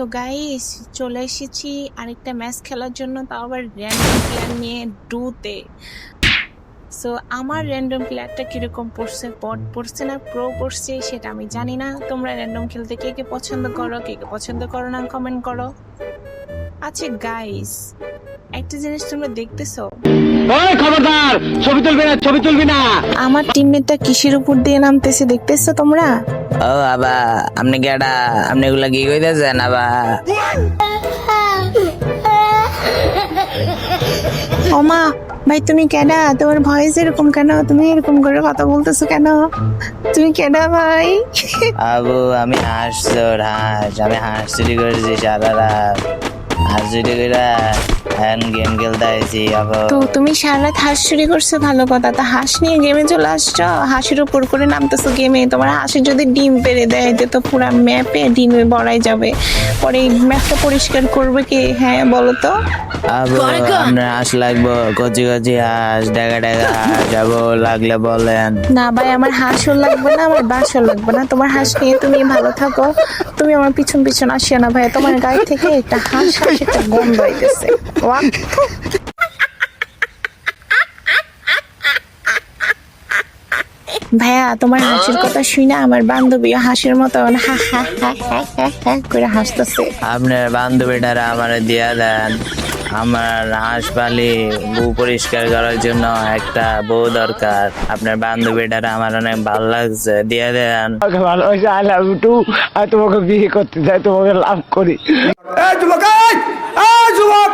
তো গাইস চলে এসেছি আরেকটা ম্যাচ খেলার জন্য, তাও আবার র্যান্ডম প্লেয়ার নিয়ে ডুতে সো আমার র্যান্ডম প্লেয়ারটা কীরকম পড়ছে পট পড়ছে না প্রো পড়ছে, সেটা আমি জানি না। তোমরা র্যান্ডম খেলতে কে কে পছন্দ করো, কে কে পছন্দ করো না কমেন্ট করো। আচ্ছা গাইস একটা জিনিস তোমরা দেখতেছো ওই খবরদার ছবি তুলবি না ছবি তুলবি না। আমার টিমমেটটা কিসের উপর দিয়ে নামতেছে দেখতেছো তোমরা? ও আবা আপনি কেডা আপনি এগুলা কি কইতেছেন আবা? ওমা ভাই তুমি কেডা? তোমার ভয়েস এরকম কেন? তুমি এরকম করে কথা বলতেছো কেন? তুমি কেডা ভাই? আবু আমি হাঁস হাঁস। আমি হাঁস চুরি করেছি সারা রাত। গেম খেলতে আইছি তো তুমি সারা রাত হাঁস চুরি করছ ভালো কথা। তা হাঁস নিয়ে গেমে চলে আসছো? হাঁসের উপর করে নামতেছো গেমে। তোমার যদি ডিম পেরে দেয় এতে তো পুরো ম্যাপে ডিমে বড়াই যাবে। পরে এই ম্যাপটা পরিষ্কার করবে কে? হ্যাঁ বলো তো। আপনার হাঁস লাগবো কচি কচি হাঁস ডেগা ডেগা হাঁস যাব লাগলে বলেন। না ভাই আমার হাঁসও লাগবে না আমার বাসও লাগবে না। তোমার হাঁস নিয়ে তুমি ভালো থাকো। তুমি আমার পিছন পিছন আসিও না ভাই। তোমার গায়ে থেকে একটা হাঁস গন্ধ ভাইয়া, তোমার হাসির কথা শুই না, আমার বান্ধবী হাসির মতো করে হাসতেছে। আপনার বান্ধবীটারা আমার দিয়া দেন। আমার হাঁস পালি বউ পরিষ্কার করার জন্য একটা বউ দরকার। আপনার বান্ধবীটা আমার অনেক ভালো লাগছে দিয়ে দেন। ভালো ভালোবাসে আই লাভ ইউ টু আর তোমাকে বিয়ে করতে চাই তোমাকে লাভ করি। এই যুবক!